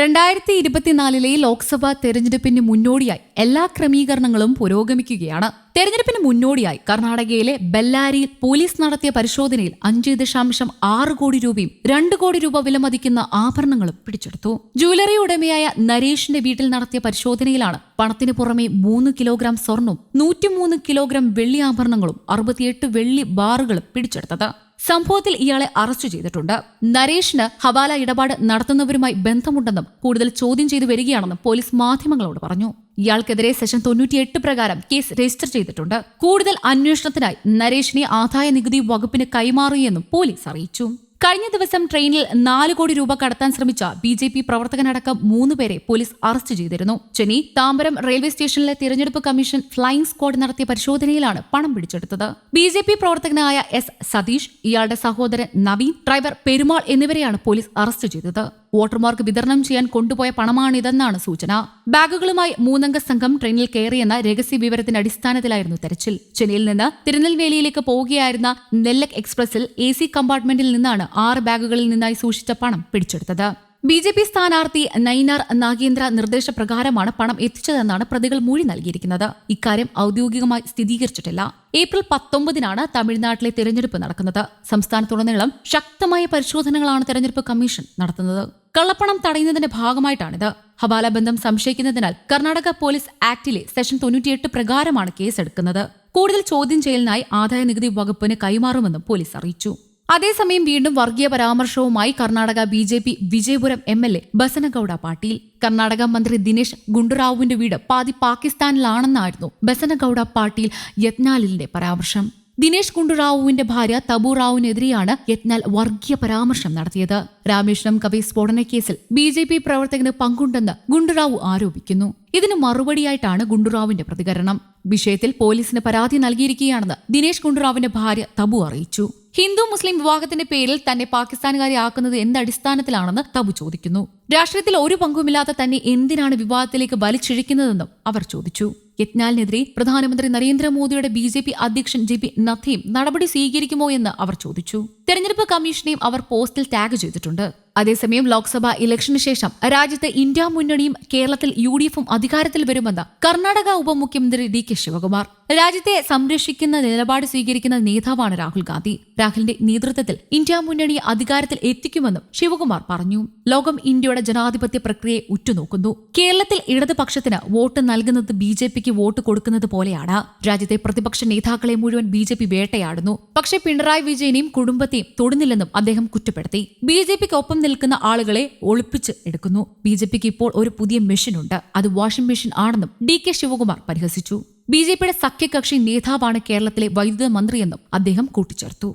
രണ്ടായിരത്തി ഇരുപത്തിനാലിലെ ലോക്സഭാ തെരഞ്ഞെടുപ്പിന് മുന്നോടിയായി എല്ലാ ക്രമീകരണങ്ങളും പുരോഗമിക്കുകയാണ്. തെരഞ്ഞെടുപ്പിന് മുന്നോടിയായി കർണാടകയിലെ ബെല്ലാരിയിൽ പോലീസ് നടത്തിയ പരിശോധനയിൽ അഞ്ച് ദശാംശം ആറ് കോടി രൂപയും രണ്ട് കോടി രൂപ വിലമതിക്കുന്ന ആഭരണങ്ങളും പിടിച്ചെടുത്തു. ജുവലറി ഉടമയായ നരേഷിന്റെ വീട്ടിൽ നടത്തിയ പരിശോധനയിലാണ് പണത്തിന് പുറമെ മൂന്ന് കിലോഗ്രാം സ്വർണവും നൂറ്റിമൂന്ന് കിലോഗ്രാം വെള്ളി ആഭരണങ്ങളും അറുപത്തിയെട്ട് വെള്ളി ബാറുകളും പിടിച്ചെടുത്തത്. സംഭവത്തിൽ ഇയാളെ അറസ്റ്റ് ചെയ്തിട്ടുണ്ട്. നരേഷിന് ഹവാല ഇടപാട് നടത്തുന്നവരുമായി ബന്ധമുണ്ടെന്നും കൂടുതൽ ചോദ്യം ചെയ്തു വരികയാണെന്നും പോലീസ് മാധ്യമങ്ങളോട് പറഞ്ഞു. ഇയാൾക്കെതിരെ സെഷൻ തൊണ്ണൂറ്റിയെട്ട് പ്രകാരം കേസ് രജിസ്റ്റർ ചെയ്തിട്ടുണ്ട്. കൂടുതൽ അന്വേഷണത്തിനായി നരേഷിനെ ആദായ നികുതി വകുപ്പിന് കൈമാറിയെന്നും പോലീസ് അറിയിച്ചു. കഴിഞ്ഞ ദിവസം ട്രെയിനിൽ നാല് കോടി രൂപ കടത്താൻ ശ്രമിച്ച ബി ജെ പി പ്രവർത്തകനടക്കം മൂന്നുപേരെ പോലീസ് അറസ്റ്റ് ചെയ്തിരുന്നു. ചെന്നൈ താമ്പരം റെയിൽവേ സ്റ്റേഷനിലെ തിരഞ്ഞെടുപ്പ് കമ്മീഷൻ ഫ്ലൈയിംഗ് സ്ക്വാഡ് നടത്തിയ പരിശോധനയിലാണ് പണം പിടിച്ചെടുത്തത്. ബി ജെ പി പ്രവർത്തകനായ എസ് സതീഷ് ഇയാളുടെ സഹോദരൻ നവീൻ ഡ്രൈവർ പെരുമാൾ എന്നിവരെയാണ് പോലീസ് അറസ്റ്റ് ചെയ്തത്. വോട്ടർമാർക്ക് വിതരണം ചെയ്യാൻ കൊണ്ടുപോയ പണമാണിതെന്നാണ് സൂചന. ബാഗുകളുമായി മൂന്നംഗ സംഘം ട്രെയിനിൽ കയറിയെന്ന രഹസ്യ വിവരത്തിന്റെ അടിസ്ഥാനത്തിലായിരുന്നു തെരച്ചിൽ. ചെന്നൈയിൽ നിന്ന് തിരുനെൽവേലിയിലേക്ക് പോവുകയായിരുന്ന നെല്ലക് എക്സ്പ്രസിൽ എ സി കമ്പാർട്ട്മെന്റിൽ നിന്നാണ് ആറ് ബാഗുകളിൽ നിന്നായി സൂക്ഷിച്ച പണം പിടിച്ചെടുത്തത്. ബി ജെ പി സ്ഥാനാർത്ഥി നൈനാർ നാഗേന്ദ്ര നിർദ്ദേശപ്രകാരമാണ് പണം എത്തിച്ചതെന്നാണ് പ്രതികൾ മൊഴി നൽകിയിരിക്കുന്നത്. ഇക്കാര്യം ഔദ്യോഗികമായി സ്ഥിരീകരിച്ചിട്ടില്ല. ഏപ്രിൽ പത്തൊമ്പതിനാണ് തമിഴ്നാട്ടിലെ തെരഞ്ഞെടുപ്പ് നടക്കുന്നത്. സംസ്ഥാനത്തുടനീളം ശക്തമായ പരിശോധനകളാണ് തെരഞ്ഞെടുപ്പ് കമ്മീഷൻ നടത്തുന്നത്. കള്ളപ്പണം തടയുന്നതിന്റെ ഭാഗമായിട്ടാണിത്. ഹവാല ബന്ധം സംശയിക്കുന്നതിനാൽ കർണാടക പോലീസ് ആക്ടിലെ സെഷൻ തൊണ്ണൂറ്റിയെട്ട് പ്രകാരമാണ് കേസെടുക്കുന്നത്. കൂടുതൽ ചോദ്യം ചെയ്യലിനായി ആദായ നികുതി വകുപ്പിന് കൈമാറുമെന്നും പോലീസ് അറിയിച്ചു. അതേസമയം വീണ്ടും വർഗീയ പരാമർശവുമായി Karnataka B J P Vijayapura M L A Basanagouda Patil. Karnataka മന്ത്രി ദിനേശ് ഗുണ്ടുറാവുവിന്റെ വീട് പാതി പാകിസ്ഥാനിലാണെന്നായിരുന്നു ബസനഗൌഡ പാട്ടീൽ യത്നാലിന്റെ പരാമർശം. ദിനേശ് ഗുണ്ടുറാവുവിന്റെ ഭാര്യ തബു റാവുവിനെതിരെയാണ് യത്നാൽ വർഗീയ പരാമർശം നടത്തിയത്. രാമേശ്വരം കവി സ്ഫോടന കേസിൽ ബി ജെ പി പ്രവർത്തകന് പങ്കുണ്ടെന്ന് ഗുണ്ടുറാവു ആരോപിക്കുന്നു. ഇതിന് മറുപടിയായിട്ടാണ് ഗുണ്ടുറാവിന്റെ പ്രതികരണം. വിഷയത്തിൽ പോലീസിന് പരാതി നൽകിയിരിക്കുകയാണെന്ന് ദിനേശ് ഗുണ്ടുറാവിന്റെ ഭാര്യ തബു അറിയിച്ചു. ഹിന്ദു മുസ്ലിം വിവാഹത്തിന്റെ പേരിൽ തന്നെ പാകിസ്ഥാനുകാരിയാക്കുന്നത് എന്ത് അടിസ്ഥാനത്തിലാണെന്ന് തബു ചോദിക്കുന്നു. രാഷ്ട്രീയത്തിൽ ഒരു പങ്കുമില്ലാത്ത തന്നെ എന്തിനാണ് വിവാദത്തിലേക്ക് വലിച്ചിഴിക്കുന്നതെന്നും അവർ ചോദിച്ചു. യജ്ഞാലിനെതിരെ പ്രധാനമന്ത്രി നരേന്ദ്രമോദിയുടെ ബി ജെ പി അധ്യക്ഷൻ ജെ പി നദ്ദയും നടപടി സ്വീകരിക്കുമോ എന്ന് അവർ ചോദിച്ചു. തെരഞ്ഞെടുപ്പ് കമ്മീഷനെയും അവർ പോസ്റ്റിൽ ടാഗ് ചെയ്തിട്ടുണ്ട്. അതേസമയം ലോക്സഭാ ഇലക്ഷന് ശേഷം രാജ്യത്ത് ഇന്ത്യ മുന്നണിയും കേരളത്തിൽ യു ഡി എഫും അധികാരത്തിൽ വരുമെന്ന് കർണാടക ഉപമുഖ്യമന്ത്രി ഡി കെ ശിവകുമാർ. രാജ്യത്തെ സംരക്ഷിക്കുന്ന നിലപാട് സ്വീകരിക്കുന്ന നേതാവാണ് രാഹുൽ ഗാന്ധി. രാഹുലിന്റെ നേതൃത്വത്തിൽ ഇന്ത്യ മുന്നണി അധികാരത്തിൽ എത്തിക്കുമെന്നും ശിവകുമാർ പറഞ്ഞു. ലോകം ഇന്ത്യയുടെ ജനാധിപത്യ പ്രക്രിയയെ ഉറ്റുനോക്കുന്നു. കേരളത്തിൽ ഇടതുപക്ഷത്തിന് വോട്ട് നൽകുന്നത് ബി ജെ പിക്ക് വോട്ട് കൊടുക്കുന്നത് പോലെയാണ്. രാജ്യത്തെ പ്രതിപക്ഷ നേതാക്കളെ മുഴുവൻ ബി ജെ പി വേട്ടയാടുന്നു. പക്ഷേ പിണറായി വിജയനെയും കുടുംബത്തെയും തൊടുന്നില്ലെന്നും അദ്ദേഹം കുറ്റപ്പെടുത്തി. ബി ജെ പിക്ക് ഒപ്പം നിൽക്കുന്ന ആളുകളെ ഒളിപ്പിച്ച് എടുക്കുന്നു. ബി ജെ പിക്ക് ഇപ്പോൾ ഒരു പുതിയ മെഷീനുണ്ട് അത് വാഷിംഗ് മെഷീൻ ആണെന്നും ഡി കെ ശിവകുമാർ പരിഹസിച്ചു. ബി ജെ പിയുടെ സഖ്യകക്ഷി നേതാവാണ് കേരളത്തിലെ വൈദ്യുത മന്ത്രിയെന്നും അദ്ദേഹം കൂട്ടിച്ചേർത്തു.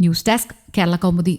News desk Kerala Kaumudi.